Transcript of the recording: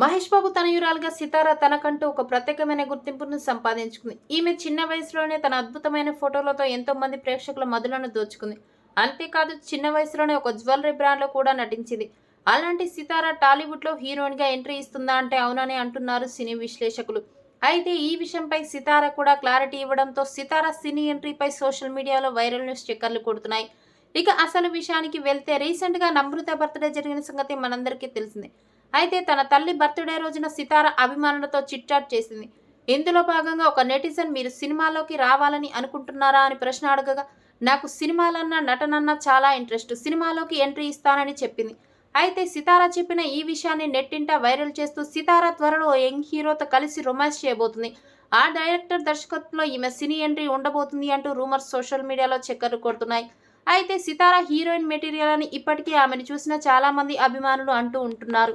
మహేష్ బాబు తనయురాలుగా సితార తనకంటూ ఒక ప్రత్యేకమైన గుర్తింపును సంపాదించుకుంది. ఈమె చిన్న వయసులోనే తన అద్భుతమైన ఫోటోలతో ఎంతో మంది ప్రేక్షకుల మధులను దోచుకుంది. అంతేకాదు చిన్న వయసులోనే ఒక జ్యువెలరీ బ్రాండ్లో కూడా నటించింది. అలాంటి సితార టాలీవుడ్లో హీరోయిన్గా ఎంట్రీ ఇస్తుందా అంటే అవునని అంటున్నారు సినీ విశ్లేషకులు. అయితే ఈ విషయంపై సితార కూడా క్లారిటీ ఇవ్వడంతో సితార సినీ ఎంట్రీపై సోషల్ మీడియాలో వైరల్ న్యూస్ స్టిక్కర్లు కొడుతున్నాయి. ఇక అసలు విషయానికి వెళ్తే రీసెంట్గా నమృత బర్త్డే జరిగిన సంగతి మనందరికీ తెలిసిందే. అయితే తన తల్లి బర్త్డే రోజున సితార అభిమానులతో చిట్చాట్ చేసింది. ఇందులో భాగంగా ఒక నెటిజన్ మీరు సినిమాలోకి రావాలని అనుకుంటున్నారా? అని ప్రశ్న అడగగా నాకు సినిమాలన్నా నటనన్నా చాలా ఇంట్రెస్ట్. సినిమాలోకి ఎంట్రీ ఇస్తానని చెప్పింది. అయితే సితార చెప్పిన ఈ విషయాన్ని నెట్టింట వైరల్ చేస్తూ సితార త్వరలో యంగ్ హీరోతో కలిసి రొమాన్స్ చేయబోతుంది. ఆ డైరెక్టర్ దర్శకత్వంలో ఈమె సినీ ఎంట్రీ ఉండబోతుంది అంటూ రూమర్స్ సోషల్ మీడియాలో చక్కర్లు కొడుతున్నాయి. అయితే సితార హీరోయిన్ మెటీరియల్ అని ఇప్పటికే ఆమెను చూసిన చాలామంది అభిమానులు అంటూ ఉంటున్నారు.